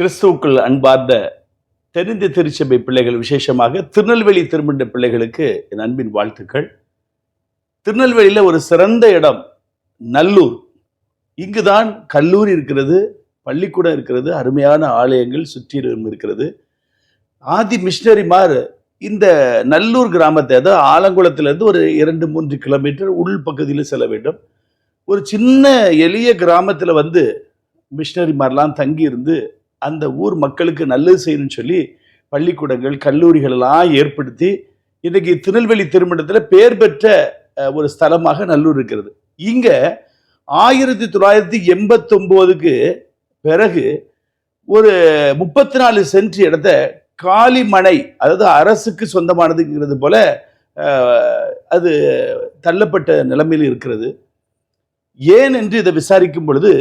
கிறிஸ்துவுக்குள் அன்பார்ந்த தெரிந்த திருச்சபை பிள்ளைகள் விசேஷமாக திருநெல்வேலி திருமண்ட பிள்ளைகளுக்கு என் அன்பின் வாழ்த்துக்கள். திருநெல்வேலியில் ஒரு சிறந்த இடம் நல்லூர். இங்குதான் கல்லூரி இருக்கிறது பள்ளிக்கூடம் இருக்கிறது அருமையான ஆலயங்கள் சுற்றிலும் இருக்கிறது. ஆதி மிஷினரிமார் இந்த நல்லூர் கிராமத்தை அதாவது ஆலங்குளத்திலேருந்து ஒரு இரண்டு மூன்று கிலோமீட்டர் உள் பகுதியில் செல்ல வேண்டும். ஒரு சின்ன எளிய கிராமத்தில் வந்து மிஷினரிமார்லாம் தங்கி இருந்து அந்த ஊர் மக்களுக்கு நல்லது செய்யணும்னு சொல்லி பள்ளிக்கூடங்கள் கல்லூரிகளெல்லாம் ஏற்படுத்தி இன்றைக்கி திருநெல்வேலி திருமணத்தில் பேர் பெற்ற ஒரு ஸ்தலமாக நல்லூர் இருக்கிறது. இங்கே ஆயிரத்தி தொள்ளாயிரத்தி எண்பத்தொம்போதுக்கு பிறகு ஒரு முப்பத்தி நாலு சென்ட் இடத்த காளிமனை அதாவது அரசுக்கு சொந்தமானதுங்கிறது போல அது தள்ளப்பட்ட நிலைமையில் இருக்கிறது. ஏன் என்று இதை விசாரிக்கும் பொழுது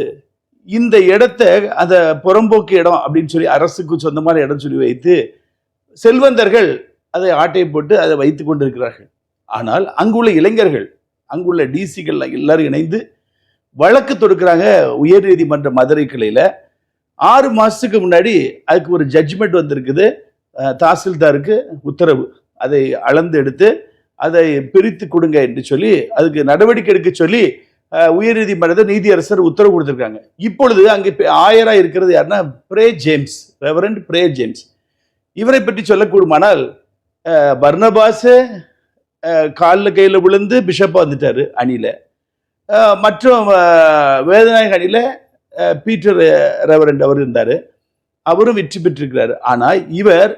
இந்த இடத்த அந்த புறம்போக்கு இடம் அப்படின்னு சொல்லி அரசுக்கு சொந்தமான இடம் சொல்லி வைத்து செல்வந்தர்கள் அதை ஆட்டை போட்டு அதை வைத்து கொண்டிருக்கிறார்கள். ஆனால் அங்குள்ள இளைஞர்கள் அங்குள்ள டிசிகள் எல்லாரும் இணைந்து வழக்கு தொடுக்கிறாங்க உயர்நீதிமன்ற மதுரை கிளையில். ஆறு மாதத்துக்கு முன்னாடி அதுக்கு ஒரு ஜட்ஜ்மெண்ட் வந்திருக்குது. தாசில்தாருக்கு உத்தரவு. அதை அளந்து எடுத்து அதை பிரித்து கொடுங்க என்று சொல்லி அதுக்கு நடவடிக்கை எடுக்க சொல்லி அஹ், உயர்நீதிமன்ற நீதியரசர் உத்தரவு கொடுத்துருக்காங்க. இப்பொழுது அங்கே ஆயராக இருக்கிறது யாருன்னா Bray James Reverend Bray James. இவரை பற்றி சொல்லக்கூடுமானால் அஹ், காலில் கையில் விழுந்து பிஷப்பாக வந்துட்டார் அணியில். மற்றும் வேதநாயக அணியில் பீட்டர் ரெவரண்ட் அவர் இருந்தார். அவரும் வெற்றி பெற்றிருக்கிறார். ஆனால் இவர்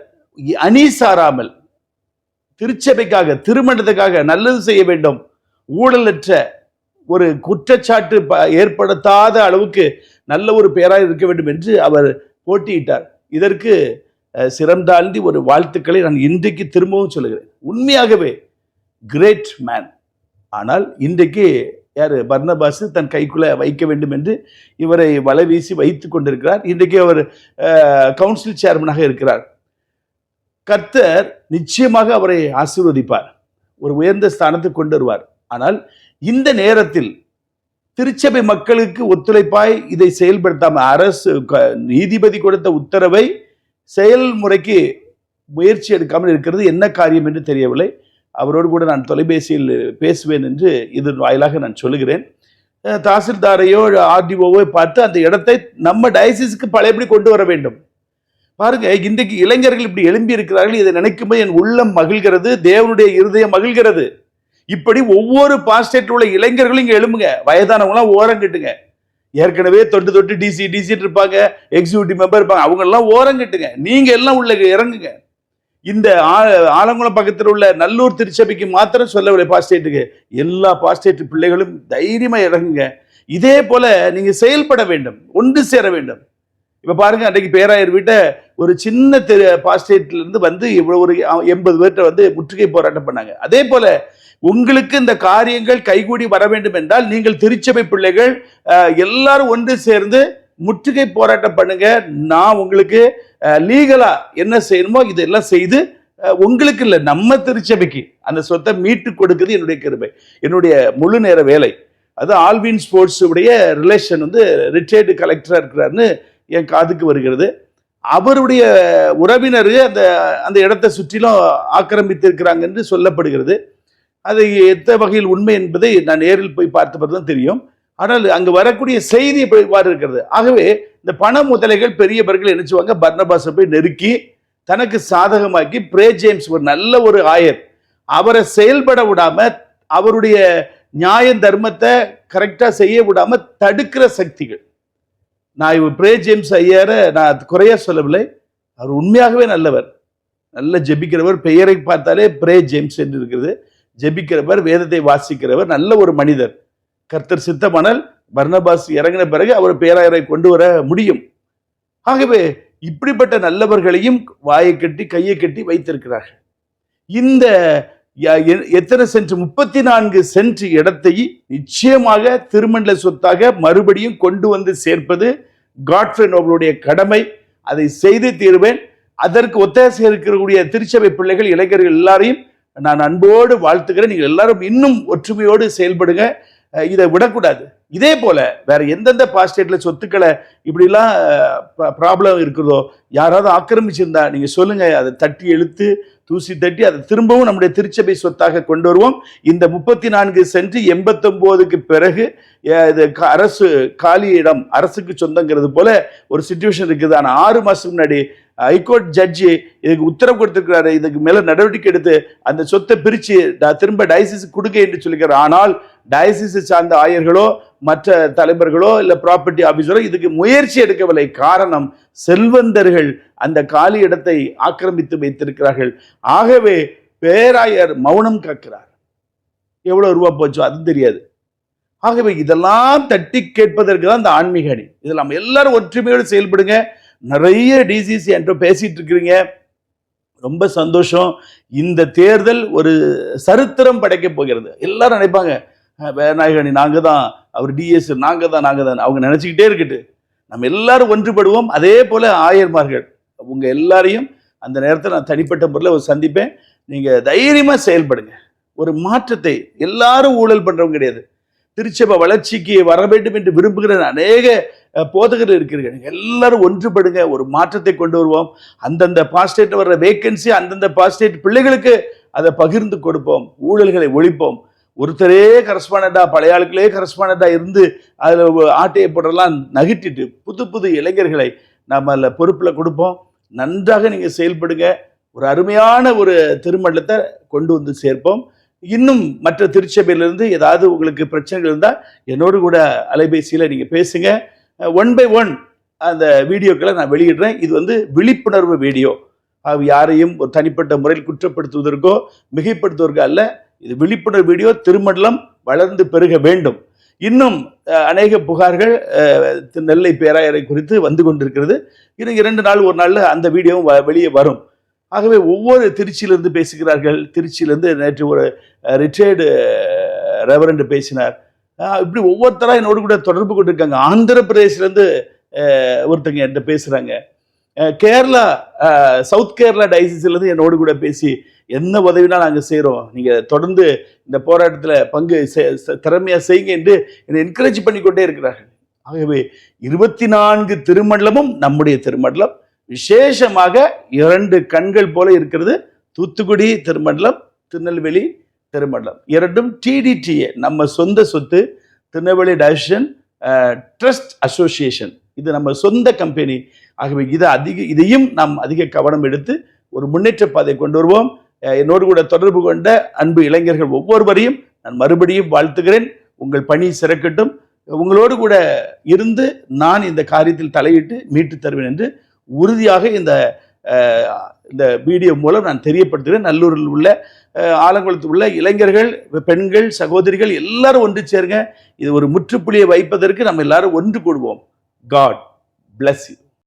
அணி சாராமல் திருச்சபைக்காக திருமணத்துக்காக நல்லது செய்ய வேண்டும் ஊழலற்ற ஒரு குற்றச்சாட்டு ப- ஏற்படுத்தாத அளவுக்கு நல்ல ஒரு பெயராக இருக்க வேண்டும் என்று அவர் போட்டியிட்டார். இதற்கு சிறந்தாழ்ந்தி சிரம் தாழ்ந்தி ஒரு வாழ்த்துக்களை நான் இன்றைக்கு திரும்பவும் சொல்லுகிறேன். உண்மையாகவே கிரேட் மேன் ஆனால் இன்றைக்கு யார்? பர்னபாஸ் தன் கைக்குள்ளே வைக்க வேண்டும் என்று இவரை வலை வீசி வைத்து கொண்டிருக்கிறார். இன்றைக்கு அவர் கவுன்சில் சேர்மனாக இருக்கிறார். கர்த்தர் நிச்சயமாக அவரை ஆசீர்வதிப்பார். ஒரு உயர்ந்த ஸ்தானத்துக்கு கொண்டு வருவார். ஆனால் இந்த நேரத்தில் திருச்சபை மக்களுக்கு ஒத்துழைப்பாய் இதை செயல்படுத்தாம அரசு க- நீதிபதி கொடுத்த உத்தரவை செயல்முறைக்கு முயற்சி எடுக்காமல் இருக்கிறது என்ன காரியம் என்று தெரியவில்லை. அவரோடு கூட நான் தொலைபேசியில் பேசுவேன் என்று இதன் வாயிலாக நான் சொல்லுகிறேன். தாசில்தாரையோ ஆர்டிஓவோ பார்த்து அந்த இடத்தை நம்ம டயசிஸ்க்கு பழையபடி கொண்டு வர வேண்டும். பாருங்க இன்றைக்கு இளைஞர்கள் இப்படி எழும்பி இருக்கிறார்கள். இதை நினைக்கும்போது என் உள்ளம் மகிழ்கிறது தேவனுடைய இருதயம் மகிழ்கிறது. இப்படி ஒவ்வொரு பாஸ்டேட்டில் உள்ள இளைஞர்களும் இங்கே எழும்புங்க. வயதானவங்களாம் ஓரம் கட்டுங்க ஏற்கனவே தொட்டு தொட்டு டிசி டிசி இருப்பாங்க. எக்ஸிக்யூட்டிவ் மெம்பர் இருப்பாங்க. அவங்கெல்லாம் ஓரங்கட்டுங்க. ஓரம் கட்டுங்க எல்லாம் உள்ள இறங்குங்க. இந்த ஆலங்குளம் பக்கத்தில் உள்ள நல்லூர் திருச்சபைக்கு மாத்திரம் சொல்லவில்லை பாஸ்டேட்டுக்கு எல்லா பாஸ்டேட் பிள்ளைகளும் தைரியமாக இறங்குங்க. இதே போல் நீங்கள் செயல்பட வேண்டும். ஒன்று சேர வேண்டும். இப்போ பாருங்க அன்றைக்கு பேராயர் வீட்டை ஒரு சின்ன தெரு பாஸ்டேட்ல இருந்து வந்து இவ்வளோ ஒரு எண்பது பேர்கிட்ட வந்து முற்றுகை போராட்டம் பண்ணாங்க. அதே போல உங்களுக்கு இந்த காரியங்கள் கைகூடி வர வேண்டும் என்றால் நீங்கள் திருச்சபை பிள்ளைகள் எல்லாரும் ஒன்று சேர்ந்து முற்றுகை போராட்டம் பண்ணுங்க. நான் உங்களுக்கு லீகலா என்ன செய்யணுமோ இதெல்லாம் செய்து உங்களுக்கு இல்லை நம்ம திருச்சபைக்கு அந்த சொத்தை மீட்டு கொடுக்குது என்னுடைய கிருபை. என்னுடைய முழு நேர வேலை. அது ஆல்வின் ஸ்போர்ட்ஸ் உடைய ரிலேஷன் வந்து ரிட்டையர்டு கலெக்டராக இருக்கிறாருன்னு என் காதுக்கு வருகிறது. அவருடைய உறவினர் அந்த அந்த இடத்தை சுற்றிலும் ஆக்கிரமித்திருக்கிறாங்க என்று சொல்லப்படுகிறது. அது எந்த வகையில் உண்மை என்பதை நான் நேரில் போய் பார்த்த தான் தெரியும். ஆனால் அங்கு வரக்கூடிய செய்தி இப்படி இவ்வாறு இருக்கிறது. ஆகவே இந்த பண முதலைகள் பெரியவர்கள் என்ன செய்வாங்க? பர்னபாஸை போய் நெருக்கி தனக்கு சாதகமாக்கி பிரே ஜேம்ஸ் ஒரு நல்ல ஒரு ஆயர். அவரை செயல்பட விடாம அவருடைய நியாய தர்மத்தை கரெக்டாக செய்ய விடாம தடுக்கிற சக்திகள். நான் இவர் பிரே ஜேம்ஸ் ஐயரை நான் குறைய சொல்லவில்லை. அவர் உண்மையாகவே நல்லவர். நல்ல ஜெபிக்கிறவர். பெயரை பார்த்தாலே பிரே ஜேம்ஸ் என்று இருக்கிறது. ஜெபிக்கிறவர் வேதத்தை வாசிக்கிறவர் நல்ல ஒரு மனிதர். கர்த்தர் சித்தமானால் பர்ணபாஸ் இறங்கின பிறகு அவர் பேராயரை கொண்டு வர முடியும். ஆகவே இப்படிப்பட்ட நல்லவர்களையும் வாயை கட்டி கையை கட்டி வைத்திருக்கிறார்கள். இந்த ய- எ- எத்தனை சென்ட்? முப்பத்தி நான்கு சென்ட் இடத்தை நிச்சயமாக திருமண்டல சொத்தாக மறுபடியும் கொண்டு வந்து சேர்ப்பது காட்ஃப்ரே நோபலுடைய கடமை. அதை செய்து தீருவேன். அதற்கு ஒத்தாசை இருக்கக்கூடிய திருச்சபை பிள்ளைகள் இளைஞர்கள் எல்லாரையும் நான் அன்போடு வாழ்த்துக்கிறேன் நீங்கள் எல்லாரும் இன்னும் ஒற்றுமையோடு செயல்படுங்க. இதை விடக்கூடாது. இதே போல வேற எந்தெந்த பாஸ்டேட்ல சொத்துக்களை இப்படிலாம் ப்ராப்ளம் இருக்கிறதோ யாராவது ஆக்கிரமிச்சிருந்தா நீங்க சொல்லுங்க. அதை தட்டி எழுத்து தூசி தட்டி அதை திரும்பவும் நம்முடைய திருச்சபை சொத்தாக கொண்டு வருவோம். இந்த முப்பத்தி நான்கு சென்று எண்பத்தொம்போதுக்கு பிறகு இது க- அரசு காலி இடம் அரசுக்கு சொந்தங்கிறது போல ஒரு சுச்சுவேஷன் இருக்குது. ஆனால் ஆறு மாதத்துக்கு முன்னாடி ஹைகோர்ட் ஜட்ஜி இதுக்கு உத்தரவு கொடுத்திருக்கிறாரு. இதுக்கு மேல நடவடிக்கை எடுத்து அந்த சொத்தை பிரிச்சு திரும்ப டயசிஸ் கொடுக்க என்று சொல்லிக்கிறார். ஆனால் டயசிஸ் சார்ந்த ஆயர்களோ மற்ற தலைவர்களோ இல்ல ப்ராப்பர்ட்டி ஆபீசரோ இதுக்கு முயற்சி எடுக்கவில்லை. காரணம் செல்வந்தர்கள் அந்த காலி இடத்தை ஆக்கிரமித்து வைத்திருக்கிறார்கள். ஆகவே பேராயர் மௌனம் காக்கிறார். எவ்வளவு ரூபா போச்சோ அது தெரியாது. ஆகவே இதெல்லாம் தட்டி கேட்பதற்கு தான் இந்த ஆன்மீக அணி. இதில் நம்ம எல்லாரும் ஒற்றுமையோடு செயல்படுங்க. நிறைய டிசிசி என்கிட்ட பேசிட்டு இருக்கிறீங்க. ரொம்ப சந்தோஷம். இந்த தேர்தல் ஒரு சரித்திரம் படைக்க போகிறது. எல்லாரும் நினைப்பாங்க "அஹ், வேநாயகனி தான் அவர் டிஎஸ் நாங்கள் தான் நாங்கள் தான். அவங்க நினச்சிக்கிட்டே இருக்கட்டு. நம்ம எல்லாரும் ஒன்றுபடுவோம். அதே போல் ஆயர்மார்கள் உங்கள் எல்லாரையும் அந்த நேரத்தில் நான் தனிப்பட்ட முறையில் ஒரு சந்திப்பேன். நீங்கள் தைரியமாக செயல்படுங்க. ஒரு மாற்றத்தை எல்லாரும் ஊழல் பண்ணுறவங்க கிடையாது. திருச்சபை வளர்ச்சிக்கு வர வேண்டும் என்று விரும்புகிற அநேக போதகர் இருக்கிறீர்கள். எல்லாரும் ஒன்றுபடுங்க ஒரு மாற்றத்தை கொண்டு வருவோம். அந்தந்த பாஸ்டேட் வர்ற வேக்கன்சி அந்தந்த பாஸ்டேட் பிள்ளைகளுக்கு அதை பகிர்ந்து கொடுப்போம் ஊழல்களை ஒழிப்போம். ஒருத்தரே கரஸ்பாண்டா பழைய ஆளுக்களே கரஸ்பாண்டா இருந்து அதில் ஆட்டையை போடலாம் நகிட்டிட்டு புது புது இளைஞர்களை நம்ம அதில் பொறுப்பில் கொடுப்போம். நன்றாக நீங்கள் செயல்படுங்க. ஒரு அருமையான ஒரு திருமண்டலத்தை கொண்டு வந்து சேர்ப்போம். இன்னும் மற்ற திருச்சபையிலிருந்து ஏதாவது உங்களுக்கு பிரச்சனைகள் இருந்தால் என்னோடு கூட அலைபேசியில் நீங்கள் பேசுங்கள் ஒன் பை ஒன் அந்த வீடியோக்களை நான் வெளியிடுறேன். இது வந்து விழிப்புணர்வு வீடியோ. அது யாரையும் ஒரு தனிப்பட்ட முறையில் குற்றப்படுத்துவதற்கோ மிகைப்படுத்துவதற்கோ அல்ல. இது விழிப்புணர்வு வீடியோ. திருமண்டலம் வளர்ந்து பெருக வேண்டும். இன்னும் அநேக புகார்கள் நெல்லை பேராயரை குறித்து வந்து கொண்டிருக்கிறது. இன்னும் இரண்டு நாள் ஒரு நாளில் அந்த வீடியோவும் வ- வெளியே வரும். ஆகவே ஒவ்வொரு திருச்சியிலிருந்து பேசுகிறார்கள். திருச்சியிலிருந்து நேற்று ஒரு ரிட்டையர்டு ரெவரண்ட் பேசினார். இப்படி ஒவ்வொருத்தரா என்னோடு கூட தொடர்பு கொண்டிருக்காங்க. ஆந்திர பிரதேசிலேருந்து ஒருத்தங்க என்கிட்ட பேசுகிறாங்க கேரளா சவுத் கேரளா டைசிஸ்லேருந்து என்னோடு கூட பேசி என்ன உதவினா நாங்கள் செய்கிறோம் நீங்கள் தொடர்ந்து இந்த போராட்டத்தில் பங்கு திறமையாக செய்யுங்க என்று என்னை என்கரேஜ் பண்ணிக்கொண்டே இருக்கிறார்கள். ஆகவே இருபத்தி நான்கு திருமண்டலமும் நம்முடைய திருமண்டலம். விசேஷமாக இரண்டு கண்கள் போல இருக்கிறது. தூத்துக்குடி திருமண்டலம் திருநெல்வேலி திருமண்டலம் இரண்டும் டிடிடிஏ நம்ம சொந்த சொத்து திருநெல்வேலி டைரக்ஷன் ட்ரஸ்ட் அசோசியேஷன் இது நம்ம சொந்த கம்பெனி ஆகவே இதை அதிக இதையும் நாம் அதிக கவனம் எடுத்து ஒரு முன்னேற்ற பாதை கொண்டு வருவோம். என்னோடு கூட தொடர்பு கொண்ட அன்பு இளைஞர்கள் ஒவ்வொருவரையும் நான் மறுபடியும் வாழ்த்துகிறேன். உங்கள் பணி சிறக்கட்டும். உங்களோடு கூட இருந்து நான் இந்த காரியத்தில் தலையிட்டு மீட்டு தருவேன் என்று உறுதியாக இந்த இந்த வீடியோ மூலம் நான் தெரியப்படுத்துகிறேன். நல்லூரில் உள்ள ஆலங்குளத்தில் உள்ள இளைஞர்கள் பெண்கள் சகோதரிகள் எல்லாரும் ஒன்று சேருங்க. இது ஒரு முற்றுப்புள்ளியை வைப்பதற்கு நம்ம எல்லாரும் ஒன்று கூடுவோம். God bless you